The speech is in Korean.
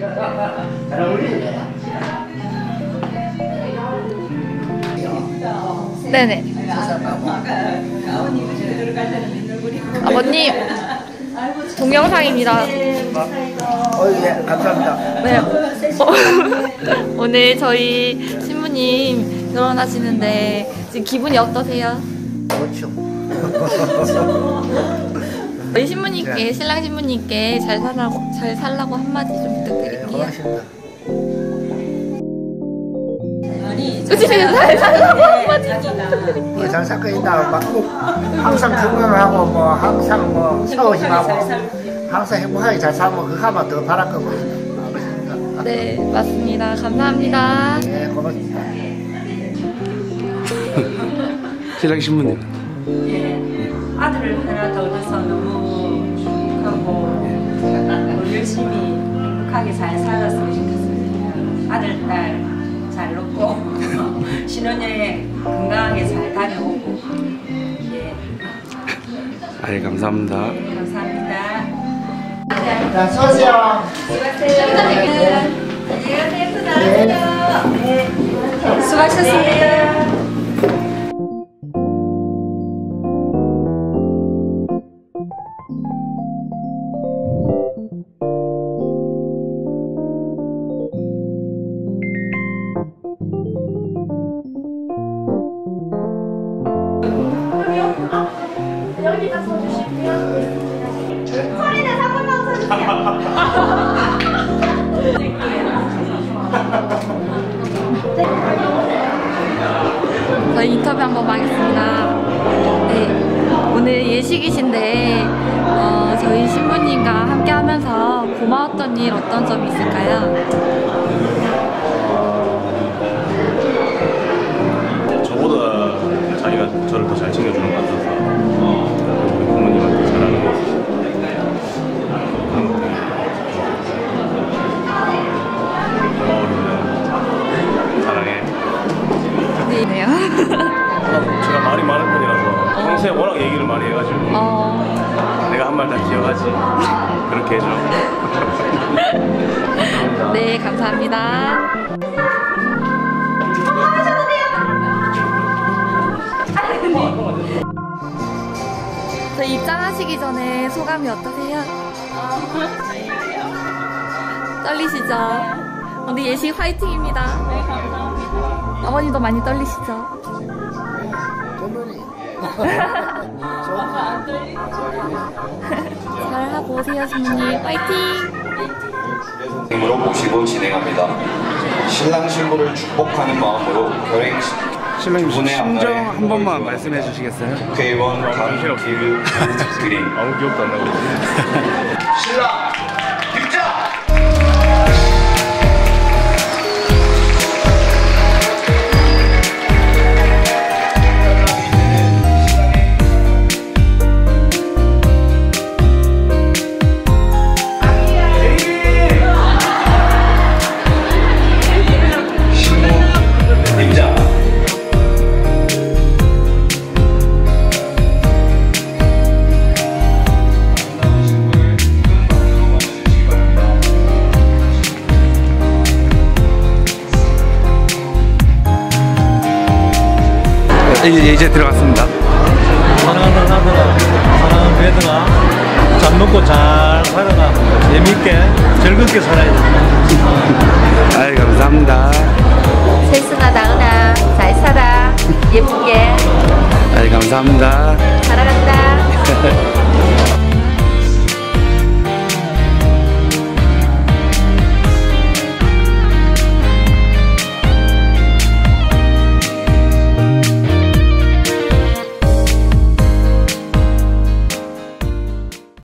잘 어울리네. 네네. 아버님 동영상입니다. 어, 예, 감사합니다. 네. 어, 오늘 저희 신부님 결혼하시는데 지금 기분이 어떠세요? 그렇죠. 저희 신부님께 신랑 신부님께 잘 살라고 잘 살라고 한마디 좀 예, 부탁드릴게요. 고맙습니다. 그치 잘 살라고 한마디 좀뭐 부탁드릴게요. 잘 살고 있다. 막꼭 항상 건강하고 뭐 항상 뭐 싸우지마고 항상 행복하게 잘 살고 하면 더 바랄 거고. 네 맞습니다. 감사합니다. 예, 고맙습니다. 신랑 신부님. 예, 아들을 하나 더 얻어서 너무 축하하고 열심히 행복하게 잘 살았으면 좋겠습니다. 아들, 딸 잘 놓고 신혼여행 건강하게 잘 다녀오고 예, 아예 감사합니다. 감사합니다. 자, 서세요. 수고하셨습니다. 저희 인터뷰 한번 하겠습니다. 네, 오늘 예식이신데 어, 저희 신부님과 함께 하면서 고마웠던 일 어떤 점이 있을까요? 네요. 제가 말이 많은 편이라서 평소에 워낙 얘기를 많이 해가지고 어, 내가 한 말 다 기억하지 그렇게 해줘 네, 감사합니다. 저 입장하시기 전에 소감이 어떠세요? 떨리시죠? 오늘 예식 화이팅입니다. 네, 감사합니다. 어머니도 많이 떨리시죠? 잘하고 오세요, 신부님. 화이팅! 으로 모시고 진행합니다. 신랑 신부를 축복하는 마음으로 결행 신랑님 심정 한 번만 말씀해 주시겠어요? 국회의원 강필 그림 아무 기억도 안 나고 신랑 이제, 이제 들어갔습니다. 사랑하는 아들아, 사랑하는 배들아, 잘 먹고 잘 살아라. 재밌게, 즐겁게 살아야 감사합니다.